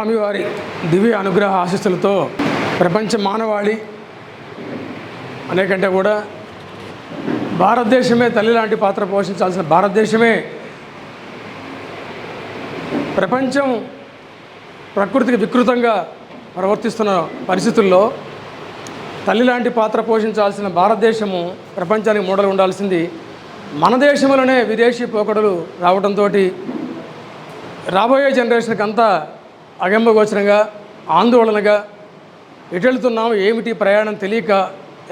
స్వామివారి దివ్య అనుగ్రహ ఆశీస్సులతో ప్రపంచ మానవాళి అనేకంటే కూడా భారతదేశమే తల్లి లాంటి పాత్ర పోషించాల్సిన భారతదేశమే ప్రపంచం ప్రకృతికి వికృతంగా ప్రవర్తిస్తున్న పరిస్థితుల్లో తల్లి లాంటి పాత్ర పోషించాల్సిన భారతదేశము ప్రపంచానికి మూడలు ఉండాల్సింది మన దేశంలోనే విదేశీ పోకడలు రావడంతో రాబోయే జనరేషన్కి అంతా అగంబగోచరంగా ఆందోళనగా ఎటు ఏమిటి ప్రయాణం తెలియక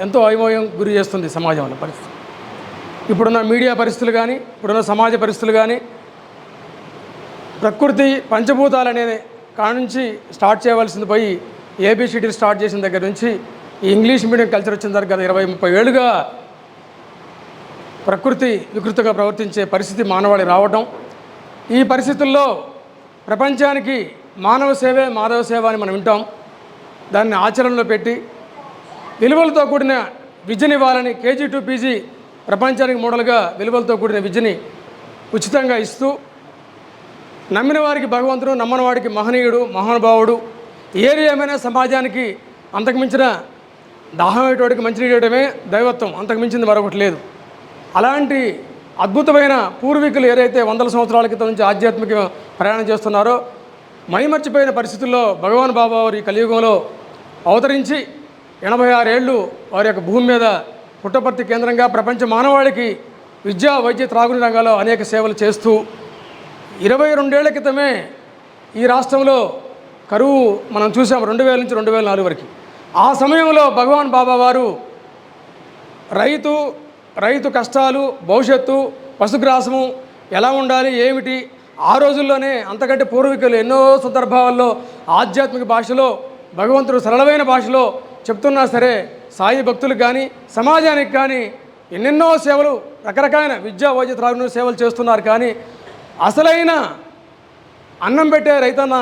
ఎంతో అయోమయం గురి చేస్తుంది సమాజంలో పరిస్థితి. ఇప్పుడున్న మీడియా పరిస్థితులు కానీ ఇప్పుడున్న సమాజ పరిస్థితులు కానీ ప్రకృతి పంచభూతాలు అనే కాడ నుంచి స్టార్ట్ చేయవలసింది పోయి ఏబిసిడీలు స్టార్ట్ చేసిన దగ్గర నుంచి ఈ ఇంగ్లీష్ మీడియం కల్చర్ వచ్చిన దగ్గర గత ఇరవై ముప్పై ఏళ్ళుగా ప్రకృతి వికృతిగా ప్రవర్తించే పరిస్థితి మానవాళి రావటం. ఈ పరిస్థితుల్లో ప్రపంచానికి మానవ సేవే మాధవ సేవ అని మనం వింటాం. దాన్ని ఆచరణలో పెట్టి విలువలతో కూడిన విద్యని ఇవ్వాలని కేజీ టు పీజీ ప్రపంచానికి మోడల్గా విలువలతో కూడిన విద్యని ఉచితంగా ఇస్తూ నమ్మిన వారికి భగవంతుడు నమ్మని వాడికి మహనీయుడు మహానుభావుడు ఏది ఏమైనా సమాజానికి అంతకుమించిన దాహమయ్యేటోడికి మంచినీయడమే దైవత్వం. అంతకుమించింది మరొకటి లేదు. అలాంటి అద్భుతమైన పూర్వీకులు ఏదైతే వందల సంవత్సరాల క్రితం నుంచి ఆధ్యాత్మిక ప్రయాణం చేస్తున్నారో మైమర్చిపోయిన పరిస్థితుల్లో భగవాన్ బాబా వారి కలియుగంలో అవతరించి ఎనభై ఆరేళ్ళు వారి యొక్క భూమి మీద పుట్టపర్తి కేంద్రంగా ప్రపంచ మానవాళికి విద్యా వైద్య త్రాగుని రంగాల్లో అనేక సేవలు చేస్తూ ఇరవై రెండేళ్ళ క్రితమే ఈ రాష్ట్రంలో కరువు మనం చూసాం రెండు వేల నుంచి రెండు వేల నాలుగు వరకు. ఆ సమయంలో భగవాన్ బాబా వారు రైతు రైతు కష్టాలు భవిష్యత్తు పశుగ్రాసము ఎలా ఉండాలి ఏమిటి ఆ రోజుల్లోనే అంతకంటే పూర్వీకులు ఎన్నో సందర్భాల్లో ఆధ్యాత్మిక భాషలో భగవంతుడు సరళమైన భాషలో చెప్తున్నా సరే సాయి భక్తులకు కానీ సమాజానికి కానీ ఎన్నెన్నో సేవలు రకరకాలైన విద్యా వైద్య త్రాగునీరు సేవలు చేస్తున్నారు. కానీ అసలైన అన్నం పెట్టే రైతన్న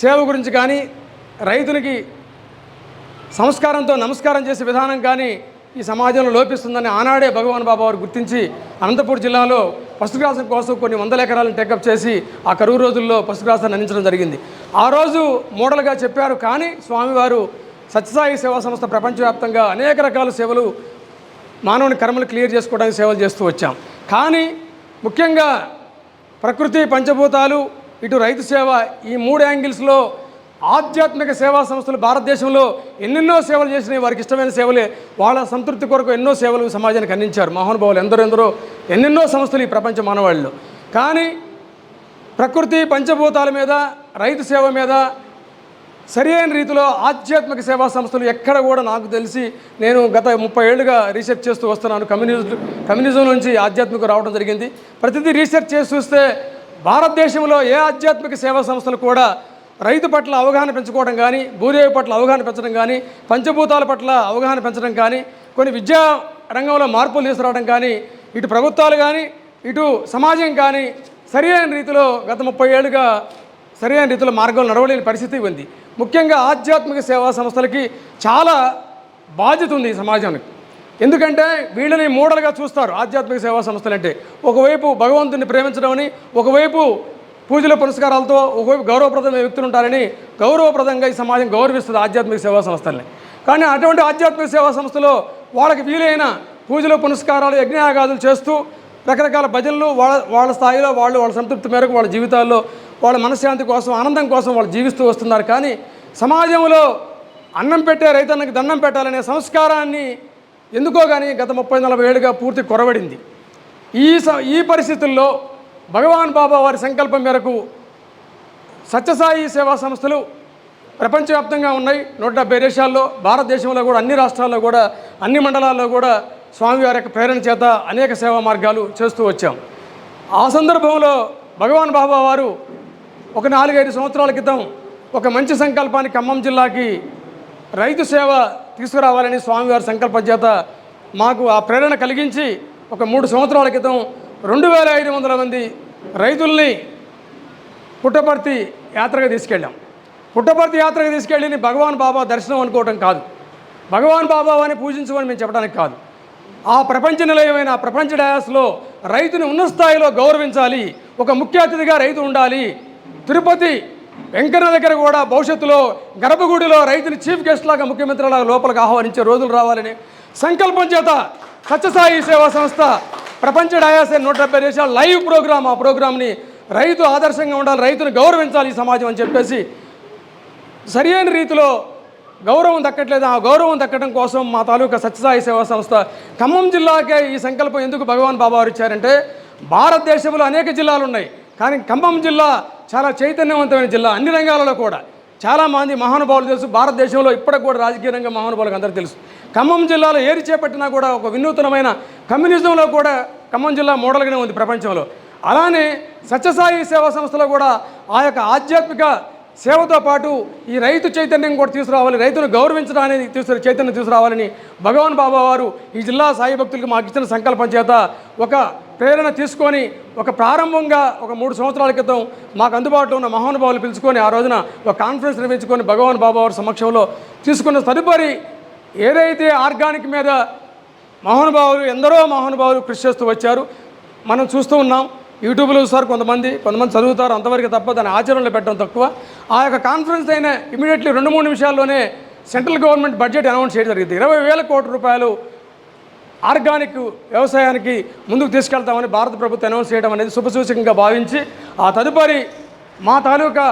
సేవ గురించి కానీ రైతునికి సంస్కారంతో నమస్కారం చేసే విధానం కానీ ఈ సమాజంలో లోపిస్తుందని ఆనాడే భగవాన్ బాబా వారు గుర్తించి అనంతపూర్ జిల్లాలో పశుగ్రాసం కోసం కొన్ని వందల ఎకరాలను టేకప్ చేసి ఆ కరువు రోజుల్లో పశుగ్రాసాన్ని అందించడం జరిగింది. ఆ రోజు మోడల్గా చెప్పారు కానీ స్వామివారు సత్యసాయి సేవా సంస్థ ప్రపంచవ్యాప్తంగా అనేక రకాల సేవలు మానవుని కర్మలు క్లియర్ చేసుకోవడానికి సేవలు చేస్తూ వచ్చాం. కానీ ముఖ్యంగా ప్రకృతి పంచభూతాలు ఇటు రైతు సేవ ఈ మూడు యాంగిల్స్లో ఆధ్యాత్మిక సేవా సంస్థలు భారతదేశంలో ఎన్నెన్నో సేవలు చేసినాయి. వారికి ఇష్టమైన సేవలే. వాళ్ళ సంతృప్తి కొరకు ఎన్నో సేవలు సమాజానికి అందించారు. మహానుభావులు ఎందరో ఎందరో ఎన్నెన్నో సంస్థలు ఈ ప్రపంచ మానవాళ్ళు కానీ ప్రకృతి పంచభూతాల మీద రైతు సేవ మీద సరియైన రీతిలో ఆధ్యాత్మిక సేవా సంస్థలు ఎక్కడ కూడా నాకు తెలిసి నేను గత ముప్పై ఏళ్ళుగా రీసెర్చ్ చేస్తూ వస్తున్నాను. కమ్యూనిజం కమ్యూనిజం నుంచి ఆధ్యాత్మిక రావడం జరిగింది. ప్రతిదీ రీసెర్చ్ చేసి చూస్తే భారతదేశంలో ఏ ఆధ్యాత్మిక సేవా సంస్థలు కూడా రైతు పట్ల అవగాహన పెంచుకోవడం కానీ భూదేవి పట్ల అవగాహన పెంచడం కానీ పంచభూతాల పట్ల అవగాహన పెంచడం కానీ కొన్ని విద్యా రంగంలో మార్పులు తీసుకురావడం కానీ ఇటు ప్రభుత్వాలు కానీ ఇటు సమాజం కానీ సరైన రీతిలో గత ముప్పై ఏళ్ళుగా సరైన రీతిలో మార్గంలో నడవలేని పరిస్థితి ఉంది. ముఖ్యంగా ఆధ్యాత్మిక సేవా సంస్థలకి చాలా బాధ్యత ఉంది ఈ సమాజానికి. ఎందుకంటే వీళ్ళని మూడలుగా చూస్తారు ఆధ్యాత్మిక సేవా సంస్థలు అంటే ఒకవైపు భగవంతుని ప్రేమించడమని ఒకవైపు పూజల పురస్కారాలతో ఒకవైపు గౌరవప్రదమైన వ్యక్తులు ఉంటారని గౌరవప్రదంగా ఈ సమాజం గౌరవిస్తుంది ఆధ్యాత్మిక సేవా సంస్థల్ని. కానీ అటువంటి ఆధ్యాత్మిక సేవా సంస్థలో వాళ్ళకి వీలైన పూజలు పునస్కారాలు యజ్ఞయాగాదులు చేస్తూ రకరకాల భజనలు వాళ్ళ వాళ్ళ స్థాయిలో వాళ్ళు వాళ్ళ సంతృప్తి మేరకు వాళ్ళ జీవితాల్లో వాళ్ళ మనశ్శాంతి కోసం ఆనందం కోసం వాళ్ళు జీవిస్తూ వస్తున్నారు. కానీ సమాజంలో అన్నం పెట్టే రైతన్నకి దండం పెట్టాలనే సంస్కారాన్ని ఎందుకో కానీ గత ముప్పై నలభై ఏళ్ళుగా పూర్తి కొరవడింది. ఈ స ఈ పరిస్థితుల్లో భగవాన్ బాబా వారి సంకల్పం మేరకు సత్యసాయి సేవా సంస్థలు ప్రపంచవ్యాప్తంగా ఉన్నాయి. నూట డెబ్బై దేశాల్లో భారతదేశంలో కూడా అన్ని రాష్ట్రాల్లో కూడా అన్ని మండలాల్లో కూడా స్వామివారి యొక్క ప్రేరణ చేత అనేక సేవా మార్గాలు చేస్తూ వచ్చాం. ఆ సందర్భంలో భగవాన్ బాబా వారు ఒక నాలుగైదు సంవత్సరాల క్రితం ఒక మంచి సంకల్పాన్ని ఖమ్మం జిల్లాకి రైతు సేవ తీసుకురావాలని స్వామివారి సంకల్పం చేత మాకు ఆ ప్రేరణ కలిగించి ఒక మూడు సంవత్సరాల క్రితం రెండు వేల ఐదు వందల మంది రైతుల్ని పుట్టపర్తి యాత్రగా తీసుకెళ్ళాం. పుట్టపర్తి యాత్రగా తీసుకెళ్ళి భగవాన్ బాబా దర్శనం అనుకోవటం కాదు. భగవాన్ బాబా అని పూజించమని మేము చెప్పడానికి కాదు. ఆ ప్రపంచ నిలయమైన ప్రపంచ డయాస్లో రైతుని ఉన్న స్థాయిలో గౌరవించాలి. ఒక ముఖ్య అతిథిగా రైతు ఉండాలి. తిరుపతి వెంకన్న దగ్గర కూడా భవిష్యత్తులో గర్భగుడిలో రైతుని చీఫ్ గెస్ట్ లాగా ముఖ్యమంత్రి లాగా లోపలికి ఆహ్వానించే రోజులు రావాలని సంకల్పం చేత సత్యసాయి సేవా సంస్థ ప్రపంచ డయాసే నూట డెబ్బై దేశాలు లైవ్ ప్రోగ్రామ్ ఆ ప్రోగ్రామ్ని రైతు ఆదర్శంగా ఉండాలి రైతును గౌరవించాలి ఈ సమాజం అని చెప్పేసి సరియైన రీతిలో గౌరవం దక్కట్లేదు. ఆ గౌరవం దక్కడం కోసం మా తాలూకా సత్యసాయి సేవా సంస్థ ఖమ్మం జిల్లాకే ఈ సంకల్పం ఎందుకు భగవాన్ బాబా వారు ఇచ్చారంటే భారతదేశంలో అనేక జిల్లాలు ఉన్నాయి కానీ ఖమ్మం జిల్లా చాలా చైతన్యవంతమైన జిల్లా అన్ని రంగాలలో కూడా. చాలామంది మహానుభావులు తెలుసు భారతదేశంలో ఇప్పటికి కూడా రాజకీయ రంగం మహానుభావులకు అందరూ తెలుసు. ఖమ్మం జిల్లాలో ఏరి చేపట్టినా కూడా ఒక వినూతనమైన కమ్యూనిజంలో కూడా ఖమ్మం జిల్లా మోడల్గానే ఉంది ప్రపంచంలో. అలానే సత్యసాయి సేవా సంస్థలో కూడా ఆ యొక్క ఆధ్యాత్మిక సేవతో పాటు ఈ రైతు చైతన్యం కూడా తీసుకురావాలి రైతును గౌరవించడానికి తీసుకు చైతన్యం తీసుకురావాలని భగవాన్ బాబా వారు ఈ జిల్లా సాయి భక్తులకు మాకు ఇచ్చిన సంకల్పం చేత ఒక ప్రేరణ తీసుకొని ఒక ప్రారంభంగా ఒక మూడు సంవత్సరాల క్రితం మాకు అందుబాటులో ఉన్న మహానుభావులు పిలుచుకొని ఆ రోజున ఒక కాన్ఫరెన్స్ నిర్వహించుకొని భగవాన్ బాబా వారి సమక్షంలో తీసుకున్న తదుపరి ఏదైతే ఆర్గానిక్ మీద మహానుభావులు ఎందరో మహానుభావులు కృషి చేస్తూ వచ్చారు మనం చూస్తూ ఉన్నాం. యూట్యూబ్లో చూస్తారు కొంతమంది కొంతమంది చదువుతారు అంతవరకు తప్ప దాని ఆచరణలో పెట్టడం తక్కువ. ఆ యొక్క కాన్ఫరెన్స్ అయిన ఇమీడియట్లీ రెండు మూడు నిమిషాల్లోనే సెంట్రల్ గవర్నమెంట్ బడ్జెట్ అనౌన్స్ చేయడం జరిగింది. ఇరవై వేల కోట్ల రూపాయలు ఆర్గానిక్ వ్యవసాయానికి ముందుకు తీసుకెళ్తామని భారత ప్రభుత్వం అనౌన్స్ చేయడం అనేది శుభసూచకంగా భావించి ఆ తదుపరి మా తాలూకా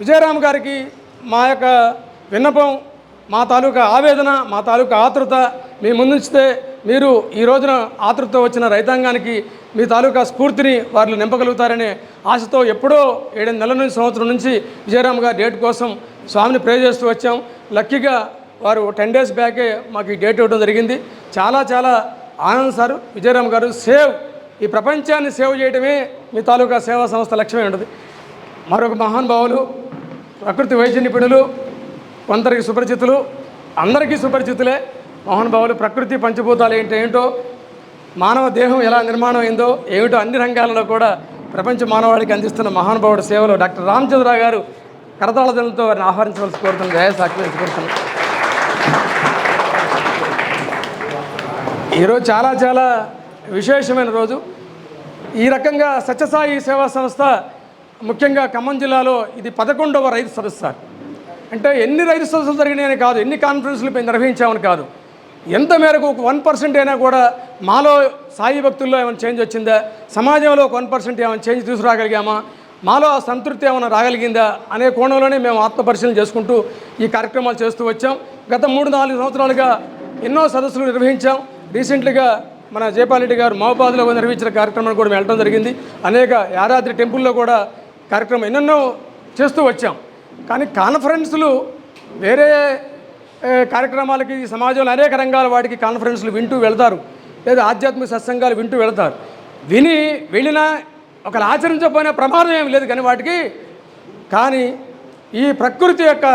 విజయరామ్ గారికి మా యొక్క విన్నపం మా తాలూకా ఆవేదన మా తాలూకా ఆతృత మీ ముందుంచితే మీరు ఈ రోజున ఆతృత వచ్చిన రైతాంగానికి మీ తాలూకా స్ఫూర్తిని వారిలో నింపగలుగుతారనే ఆశతో ఎప్పుడో ఏడెనిమిది నెలల నుంచి సంవత్సరం నుంచి విజయరామ్ గారి డేట్ కోసం స్వామిని ప్రే చేస్తూ వచ్చాం. లక్కీగా వారు టెన్ డేస్ బ్యాకే మాకు ఈ డేట్ ఇవ్వడం జరిగింది. చాలా చాలా ఆనందం సార్. విజయరామ్ గారు సేవ్ ఈ ప్రపంచాన్ని సేవ్ చేయడమే మీ తాలూకా సేవా సంస్థ లక్ష్యమే ఉంటుంది. మరొక మహానుభావులు ప్రకృతి వైద్య నిపుణులు కొందరికి సుపరిచితులు అందరికీ సుపరిచితులే. మహానుభావులు ప్రకృతి పంచభూతాలు ఏంటి ఏంటో మానవ దేహం ఎలా నిర్మాణం అయిందో ఏమిటో అన్ని రంగాలలో కూడా ప్రపంచ మానవాళికి అందిస్తున్న మహానుభావుడు సేవలు డాక్టర్ రామచంద్రరావు గారు కరతాళదలతో వారిని ఆహ్వానించవలసి కోరుతున్నాను దయ సాక్షి ఈరోజు చాలా చాలా విశేషమైన రోజు. ఈ రకంగా సత్యసాయి సేవా సంస్థ ముఖ్యంగా ఖమ్మం జిల్లాలో ఇది పదకొండవ రైతు సదస్సు సార్. అంటే ఎన్ని రైతు సదస్సులు జరిగినాయని కాదు ఎన్ని కాన్ఫరెన్స్లు మేము నిర్వహించామని కాదు. ఎంత మేరకు ఒక వన్ పర్సెంట్ అయినా కూడా మాలో సాయి భక్తుల్లో ఏమైనా చేంజ్ వచ్చిందా? సమాజంలో ఒక వన్ పర్సెంట్ ఏమైనా చేంజ్ తీసుకురాగలిగామా? మాలో ఆ సంతృప్తి ఏమైనా రాగలిగిందా? అనే కోణంలోనే మేము ఆత్మపరిశీలన చేసుకుంటూ ఈ కార్యక్రమాలు చేస్తూ వచ్చాం. గత మూడు నాలుగు సంవత్సరాలుగా ఎన్నో సదస్సులు నిర్వహించాం. రీసెంట్గా మన జయపాలరెడ్డి గారు మహబాద్లో నిర్వహించిన కార్యక్రమాన్ని కూడా వెళ్ళడం జరిగింది. అనేక యారాద్రి టెంపుల్లో కూడా కార్యక్రమం ఎన్నెన్నో చేస్తూ వచ్చాం. కానీ కాన్ఫరెన్సులు వేరే కార్యక్రమాలకి ఈ సమాజంలో అనేక రంగాల వాటికి కాన్ఫరెన్స్లు వింటూ వెళ్తారు. లేదా ఆధ్యాత్మిక సత్సంగాలు వింటూ వెళ్తారు. విని వెళ్ళినా ఒకరు ఆచరించకపోయినా ప్రమాదం ఏం లేదు కానీ వాటికి. కానీ ఈ ప్రకృతి యొక్క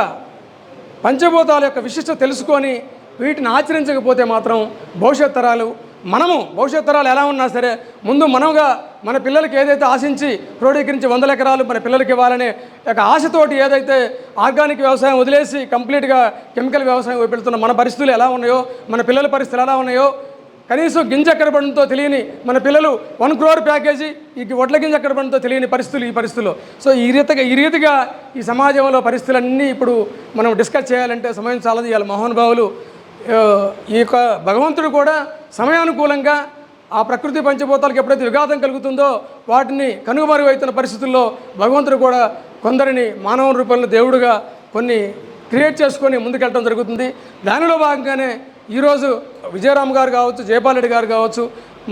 పంచభూతాల యొక్క విశిష్టత తెలుసుకొని వీటిని ఆచరించకపోతే మాత్రం భవిష్యత్ తరాలు మనము భవిష్యత్ తరాలు ఎలా ఉన్నా సరే ముందు మనముగా మన పిల్లలకి ఏదైతే ఆశించి క్రోడీకరించి వందల ఎకరాలు మన పిల్లలకి ఇవ్వాలనే యొక్క ఆశతోటి ఏదైతే ఆర్గానిక్ వ్యవసాయం వదిలేసి కంప్లీట్గా కెమికల్ వ్యవసాయం వైపు వెళ్తున్న మన పరిస్థితులు ఎలా ఉన్నాయో మన పిల్లల పరిస్థితులు ఎలా ఉన్నాయో కనీసం గింజ ఎక్కడబడంతో తెలియని మన పిల్లలు వన్ క్రోర్ ప్యాకేజీ ఈ వడ్ల గింజ ఎక్కడబడంతో తెలియని పరిస్థితులు ఈ పరిస్థితుల్లో. సో ఈ రీతిగా ఈ రీతిగా ఈ సమాజంలో పరిస్థితులన్నీ ఇప్పుడు మనం డిస్కస్ చేయాలంటే సమయం చాలా ఇవాళ మహానుభావులు ఈ యొక్క భగవంతుడు కూడా సమయానుకూలంగా ఆ ప్రకృతి పంచభూతాలకు ఎప్పుడైతే విఘాతం కలుగుతుందో వాటిని కనుమరుగు అవుతున్న పరిస్థితుల్లో భగవంతుడు కూడా కొందరిని మానవ రూపంలో దేవుడుగా కొన్ని క్రియేట్ చేసుకొని ముందుకెళ్ళడం జరుగుతుంది. దానిలో భాగంగానే ఈరోజు విజయరామ్ గారు కావచ్చు జయపాల్ రెడ్డి గారు కావచ్చు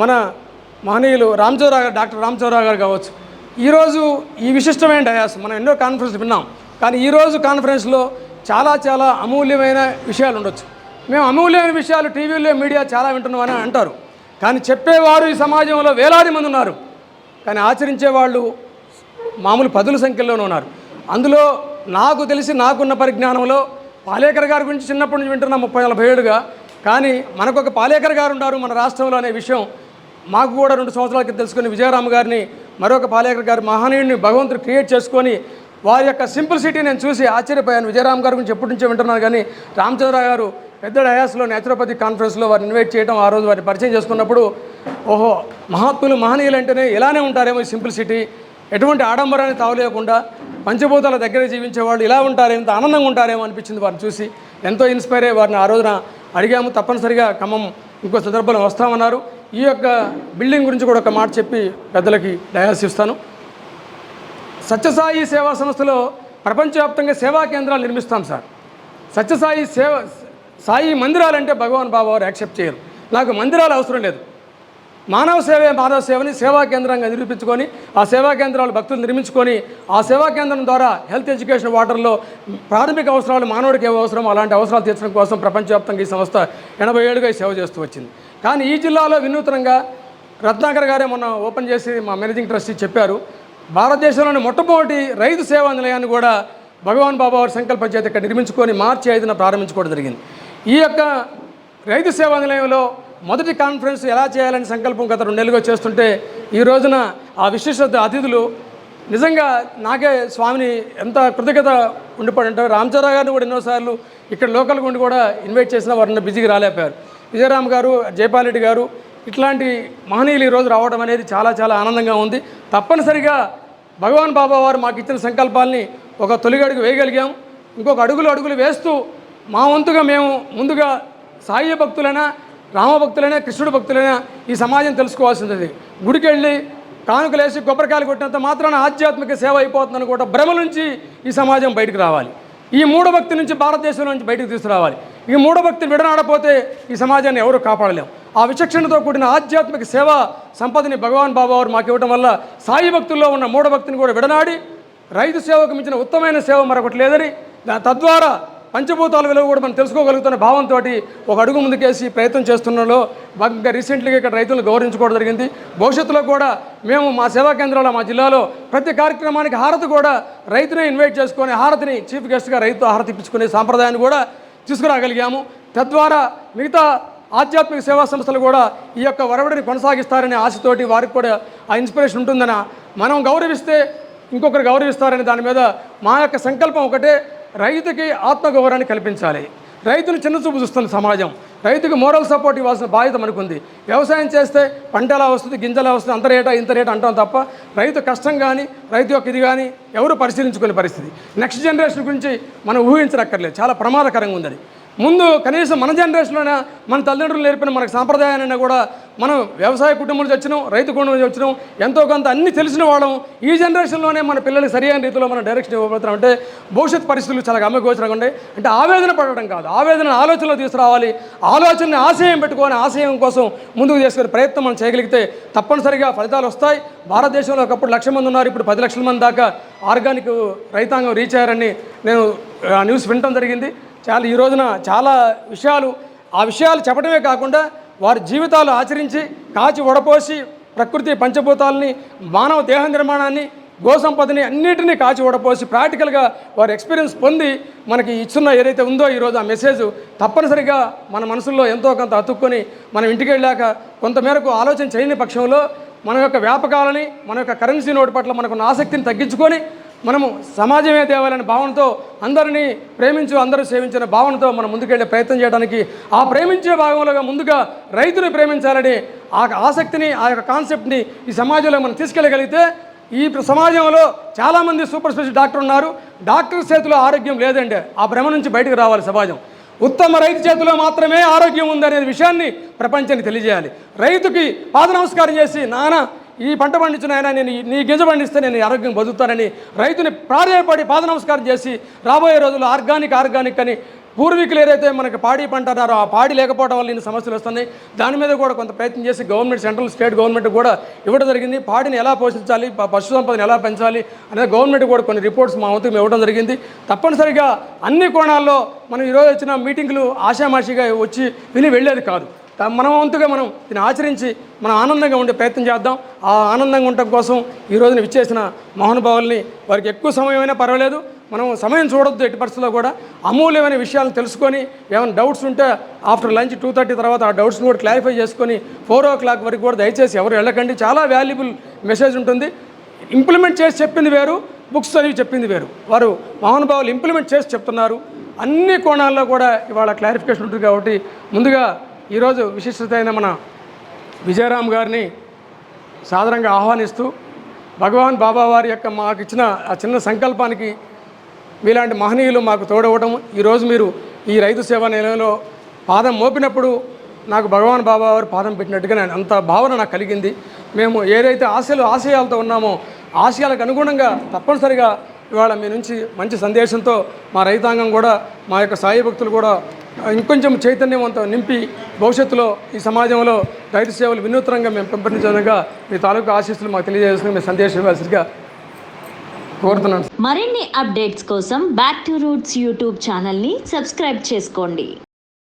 మన మహనీయులు రామచౌరావు గారు డాక్టర్ రామచౌరావు గారు కావచ్చు. ఈరోజు ఈ విశిష్టమైన డయాస్ మనం ఎన్నో కాన్ఫరెన్స్ విన్నాం. కానీ ఈరోజు కాన్ఫరెన్స్లో చాలా చాలా అమూల్యమైన విషయాలు ఉండొచ్చు. మేము అమూల్యమైన విషయాలు టీవీలో మీడియా చాలా వింటున్నామని అంటారు. కానీ చెప్పేవారు ఈ సమాజంలో వేలాది మంది ఉన్నారు. కానీ ఆచరించే వాళ్ళు మామూలు పదుల సంఖ్యలోనే ఉన్నారు. అందులో నాకు తెలిసి నాకున్న పరిజ్ఞానంలో పాలేకర్ గారి గురించి చిన్నప్పటి నుంచి వింటున్నా ముప్పై నలభై ఏడుగా. కానీ మనకు ఒక పాలేకర్ గారు ఉన్నారు మన రాష్ట్రంలో అనే విషయం మాకు కూడా రెండు సంవత్సరాల క్రితం తెలుసుకుని విజయరామ గారిని మరొక పాలేకర్ గారి మహనీయుడిని భగవంతుడు క్రియేట్ చేసుకొని వారి యొక్క సింపుల్ సిటీ నేను చూసి ఆశ్చర్యపోయాను. విజయరామ్ గారి గురించి ఎప్పటి నుంచో వింటున్నాను. కానీ రామచంద్ర గారు పెద్ద డయాస్లో నేచురోపతి కాన్ఫరెన్స్లో వారిని ఇన్వైట్ చేయడం ఆ రోజు వారిని పరిచయం చేసుకున్నప్పుడు ఓహో మహాత్ములు మహనీయులు అంటేనే ఇలానే ఉంటారేమో సింపుల్ సింప్లిసిటీ ఎటువంటి ఆడంబరాన్ని తావలేకుండా పంచభూతాల దగ్గర జీవించే వాళ్ళు ఇలా ఉంటారేమో ఇంత ఆనందంగా ఉంటారేమో అనిపించింది వారిని చూసి. ఎంతో ఇన్స్పైర్ అయ్యి వారిని ఆ రోజున అడిగాము తప్పనిసరిగా ఖమ్మం ఇంకో సందర్భంలో వస్తామన్నారు. ఈ యొక్క బిల్డింగ్ గురించి కూడా ఒక మాట చెప్పి పెద్దలకి డయాస్ ఇస్తాను. సత్యసాయి సేవా సంస్థలో ప్రపంచవ్యాప్తంగా సేవా కేంద్రాలు నిర్మిస్తాం సార్. సత్యసాయి సేవ సాయి మందిరాలంటే భగవాన్ బాబా వారు యాక్సెప్ట్ చేయరు. నాకు మందిరాలు అవసరం లేదు. మానవ సేవే మానవ సేవని సేవా కేంద్రంగా నిరూపించుకొని ఆ సేవా కేంద్రాలు భక్తులు నిర్మించుకొని ఆ సేవా కేంద్రం ద్వారా హెల్త్ ఎడ్యుకేషన్ వాటర్లో ప్రాథమిక అవసరాలు మానవుడికి ఏ అవసరం అలాంటి అవసరాలు తీర్చడం కోసం ప్రపంచవ్యాప్తంగా ఈ సంస్థ ఎనభై ఏడుగా సేవ చేస్తూ వచ్చింది. కానీ ఈ జిల్లాలో వినూత్నంగా రత్నాకర్ గారే మొన్న ఓపెన్ చేసి మా మేనేజింగ్ ట్రస్టీ చెప్పారు. భారతదేశంలోని మొట్టమొదటి రైతు సేవా నిలయాన్ని కూడా భగవాన్ బాబా వారి సంకల్ప చేత ఇక్కడ నిర్మించుకొని మార్చి ఐదున ప్రారంభించుకోవడం జరిగింది. ఈ యొక్క రైతు సేవా నిలయంలో మొదటి కాన్ఫరెన్స్ ఎలా చేయాలని సంకల్పం గత రెండేళ్ళుగా చేస్తుంటే ఈ రోజున ఆ విశిష్ట అతిథులు నిజంగా నాకే స్వామిని ఎంత కృతజ్ఞత ఉండిపోయింటే రామచంద్ర గారిని కూడా ఎన్నోసార్లు ఇక్కడ లోకల్ ఉండి కూడా ఇన్వైట్ చేసిన వారిని బిజీగా రాలేపారు. విజయరామ్ గారు జయపాల్ రెడ్డి గారు ఇట్లాంటి మహనీయులు ఈరోజు రావడం అనేది చాలా చాలా ఆనందంగా ఉంది. తప్పనిసరిగా భగవాన్ బాబా వారు మాకు ఇచ్చిన సంకల్పాల్ని ఒక తొలిగడుగు వేయగలిగాం. ఇంకొక అడుగులు అడుగులు వేస్తూ మా వంతుగా మేము ముందుగా సాయి భక్తులైనా రామభక్తులైనా కృష్ణుడు భక్తులైనా ఈ సమాజం తెలుసుకోవాల్సింది. గుడికి వెళ్ళి కానుకలేసి కొబ్బరికాయలు కొట్టినంత మాత్రాన ఆధ్యాత్మిక సేవ అయిపోతుందని కూడా భ్రమ నుంచి ఈ సమాజం బయటకు రావాలి. ఈ మూఢభక్తి నుంచి భారతదేశం నుంచి బయటకు తీసుకురావాలి. ఈ మూఢభక్తిని విడనాడపోతే ఈ సమాజాన్ని ఎవరు కాపాడలేం. ఆ విచక్షణతో కూడిన ఆధ్యాత్మిక సేవ సంపదని భగవాన్ బాబా వారు మాకు ఇవ్వడం వల్ల సాయి భక్తుల్లో ఉన్న మూఢభక్తిని కూడా విడనాడి రైతు సేవకు మించిన ఉత్తమైన సేవ మరొకటి లేదని తద్వారా పంచభూతాల విలువ కూడా మనం తెలుసుకోగలుగుతున్న భావంతో ఒక అడుగు ముందుకేసి ప్రయత్నం చేస్తున్నలో భాగంగా రీసెంట్లీగా ఇక్కడ రైతులను గౌరవించుకోవడం జరిగింది. భవిష్యత్తులో కూడా మేము మా సేవా కేంద్రాల్లో మా జిల్లాలో ప్రతి కార్యక్రమానికి హారతి కూడా రైతునే ఇన్వైట్ చేసుకొని హారతిని చీఫ్ గెస్ట్గా రైతు హారతి ఇప్పించుకునే సాంప్రదాయాన్ని కూడా తీసుకురాగలిగాము. తద్వారా మిగతా ఆధ్యాత్మిక సేవా సంస్థలు కూడా ఈ యొక్క వరవడిని కొనసాగిస్తారనే ఆశతోటి వారికి కూడా ఆ ఇన్స్పిరేషన్ ఉంటుందన మనం గౌరవిస్తే ఇంకొకరు గౌరవిస్తారనే దాని మీద మా యొక్క సంకల్పం ఒకటే. రైతుకి ఆత్మగౌరవాన్ని కల్పించాలి. రైతును చిన్న చూపు చూస్తుంది సమాజం. రైతుకు మోరల్ సపోర్ట్ ఇవ్వాల్సిన బాధ్యత మనకుంది. వ్యవసాయం చేస్తే పంట ఎలా వస్తుంది గింజలా వస్తుంది అంత రేటా ఇంత రేట్ అంటాం తప్ప రైతు కష్టం కానీ రైతు యొక్క ఇది కానీ ఎవరు పరిశీలించుకునే పరిస్థితి. నెక్స్ట్ జనరేషన్ గురించి మనం ఊహించనక్కర్లేదు. చాలా ప్రమాదకరంగా ఉంది అది ముందు కనీసం మన జనరేషన్లోనే మన తల్లిదండ్రులు నేర్పిన మనకు సాంప్రదాయాన్ని కూడా మనం వ్యవసాయ కుటుంబం నుంచి వచ్చినాం రైతు కుటుంబం నుంచి వచ్చినాం ఎంతో కొంత అన్ని తెలిసిన వాళ్ళం. ఈ జనరేషన్లోనే మన పిల్లలకి సరైన రీతిలో మనం డైరెక్షన్ ఇవ్వబోతున్నాం. అంటే భవిష్యత్ పరిస్థితులు చాలా గమ్మగోచరంగా ఉంటాయి అంటే ఆవేదన పడడం కాదు. ఆవేదన ఆలోచనలో తీసుకురావాలి. ఆలోచనని ఆశయం పెట్టుకొని ఆశయం కోసం ముందుకు చేసుకునే ప్రయత్నం మనం చేయగలిగితే తప్పనిసరిగా ఫలితాలు వస్తాయి. భారతదేశంలో ఒకప్పుడు లక్ష మంది ఉన్నారు. ఇప్పుడు పది లక్షల మంది దాకా ఆర్గానిక్ రైతాంగం రీచ్ అయ్యారని నేను ఆ, న్యూస్ వినటం జరిగింది. చాలా ఈ రోజున చాలా విషయాలు ఆ విషయాలు చెప్పడమే కాకుండా వారి జీవితాలు ఆచరించి కాచి వడపోసి ప్రకృతి పంచభూతాలని మానవ దేహ నిర్మాణాన్ని గోసంపదని అన్నిటినీ కాచి ఓడపోసి ప్రాక్టికల్గా వారి ఎక్స్పీరియన్స్ పొంది మనకి ఇచ్చిన ఏదైతే ఉందో ఈరోజు ఆ మెసేజ్ తప్పనిసరిగా మన మనసుల్లో ఎంతో కొంత అతుక్కొని మనం ఇంటికి వెళ్ళాక కొంతమేరకు ఆలోచన చేయని పక్షంలో మన యొక్క వ్యాపకాలని మన యొక్క కరెన్సీ నోటు పట్ల మనకున్న ఆసక్తిని తగ్గించుకొని మనము సమాజమే తేవాలనే భావనతో అందరినీ ప్రేమించు అందరూ సేవించిన భావనతో మనం ముందుకెళ్ళే ప్రయత్నం చేయడానికి ఆ ప్రేమించే భాగంలో ముందుగా రైతుని ప్రేమించాలని ఆ ఆసక్తిని ఆ యొక్క కాన్సెప్ట్ని ఈ సమాజంలో మనం తీసుకెళ్ళగలిగితే ఈ ప్ర- సమాజంలో చాలామంది సూపర్ స్పెషల్ డాక్టర్ ఉన్నారు. డాక్టర్ చేతిలో ఆరోగ్యం లేదండి ఆ భ్రమ నుంచి బయటకు రావాలి సమాజం. ఉత్తమ రైతు చేతిలో మాత్రమే ఆరోగ్యం ఉందనే విషయాన్ని ప్రపంచానికి తెలియజేయాలి. రైతుకి పాద నమస్కారం చేసి నానా ఈ పంట పండించిన ఆయన నేను నీ గింజ పండిస్తే నేను ఆరోగ్యం బతుకుతానని రైతుని ప్రాధాయపడి పాద నమస్కారం చేసి రాబోయే రోజుల్లో ఆర్గానిక్ ఆర్గానిక్ అని పూర్వీకులు ఏదైతే మనకి పాడి పంట అన్నారో ఆ పాడి లేకపోవడం వల్ల ఇన్ని సమస్యలు వస్తున్నాయి. దాని మీద కూడా కొంత ప్రయత్నం చేసి గవర్నమెంట్ సెంట్రల్ స్టేట్ గవర్నమెంట్ కూడా ఇవ్వడం జరిగింది. పాడిని ఎలా పోషించాలి పశు సంపదను ఎలా పెంచాలి అనేది గవర్నమెంట్ కూడా కొన్ని రిపోర్ట్స్ మా వంతు ఇవ్వడం జరిగింది. తప్పనిసరిగా అన్ని కోణాల్లో మనం ఈరోజు వచ్చిన మీటింగ్లు ఆషామాషిగా వచ్చి విని వెళ్ళేది కాదు. మన వంతుగా మనం దీన్ని ఆచరించి మనం ఆనందంగా ఉండే ప్రయత్నం చేద్దాం. ఆ ఆనందంగా ఉండటం కోసం ఈ రోజున విచ్చేసిన మహానుభావుల్ని వారికి ఎక్కువ సమయమైనా పర్వాలేదు. మనం సమయం చూడొద్దు ఎట్టి పరిస్థితుల్లో కూడా. అమూల్యమైన విషయాలను తెలుసుకొని ఏమైనా డౌట్స్ ఉంటే ఆఫ్టర్ లంచ్ టూ థర్టీ తర్వాత ఆ డౌట్స్ని కూడా క్లారిఫై చేసుకొని ఫోర్ ఓ క్లాక్ వరకు కూడా దయచేసి ఎవరు వెళ్ళకండి. చాలా వాల్యుబుల్ మెసేజ్ ఉంటుంది. ఇంప్లిమెంట్ చేసి చెప్పింది వేరు బుక్స్ చదివి చెప్పింది వేరు. వారు మహానుభావులు ఇంప్లిమెంట్ చేసి చెప్తున్నారు. అన్ని కోణాల్లో కూడా ఇవాళ క్లారిఫికేషన్ ఉంటుంది కాబట్టి ముందుగా ఈరోజు విశిష్టత అయిన మన విజయరామ్ గారిని సాధారణంగా ఆహ్వానిస్తూ భగవాన్ బాబా వారి యొక్క మాకు ఇచ్చిన ఆ చిన్న సంకల్పానికి మీలాంటి మహనీయులు మాకు తోడవడం ఈరోజు మీరు ఈ రైతు సేవా నిలయంలో పాదం మోపినప్పుడు నాకు భగవాన్ బాబా వారు పాదం పెట్టినట్టుగా నేను అంత భావన నాకు కలిగింది. మేము ఏదైతే ఆశలు ఆశయాలతో ఉన్నామో ఆశయాలకు అనుగుణంగా తప్పనిసరిగా ఇవాళ మీ నుంచి మంచి సందేశంతో మా రైతాంగం కూడా మా యొక్క సాయి భక్తులు కూడా ఇంకొంచెం చైతన్యవంతం నింపి భవిష్యత్తులో ఈ సమాజంలో రైతు సేవలు వినూత్నంగా మేము పెంపొందించడంగా మీ తాలూకా ఆశీస్సులు మాకు తెలియజేసిన మీ సందేశం ఇవ్వాల్సిగా కోరుతున్నాను. మరిన్ని అప్డేట్స్ కోసం బ్యాక్ టు రూట్స్ యూట్యూబ్ ఛానల్ని సబ్స్క్రైబ్ చేసుకోండి.